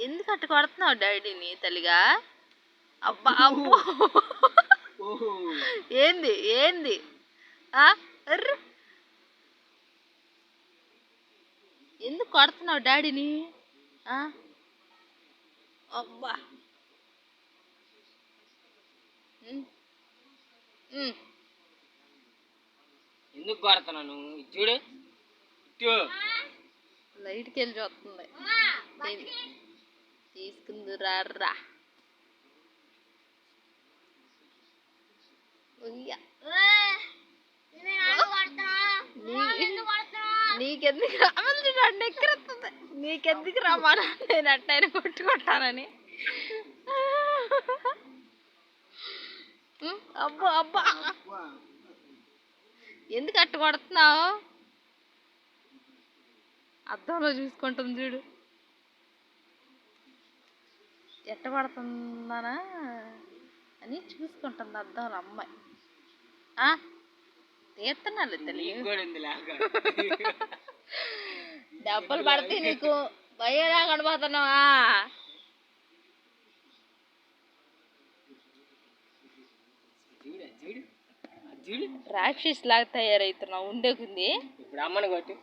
ఎందుకు అట్ట కొడుతున్నావు డాడీని తల్లిగా? అబ్బా అబ్బో ఓహో. ఏంది ఏంది. ఎందుకు కొడుతున్నావు డాడీని ఆ? అబ్బా. ఎందుకు కొడుతున్నాను చూడు. లైట్కి వెళ్ళి చూస్తుంది. ఏంది? తీసుకుంది నీకెందుకు రావాలి చూడండి ఎక్కరెత్తుంది నీకెందుకు రమ్మన్నా నేను అట్టైనా కొట్టుకుంటానని. అబ్బో అబ్బా. ఎందుకు అట్టు కొడుతున్నావు? అద్దంలో చూసుకుంటుంది చూడు. ఎట్ట పడుతుందనా అని చూసుకుంటుంది అద్దంలో అమ్మాయి. ఆ? తీస్తున్నాను తెలియదు డబ్బులు పడతాయి నీకు భయ్యలా కనబడుతున్నావా? రాక్షస్ లాగా తయారవుతున్నావు ఉండేకుంది ఇప్పుడు అమ్మని కొట్టు.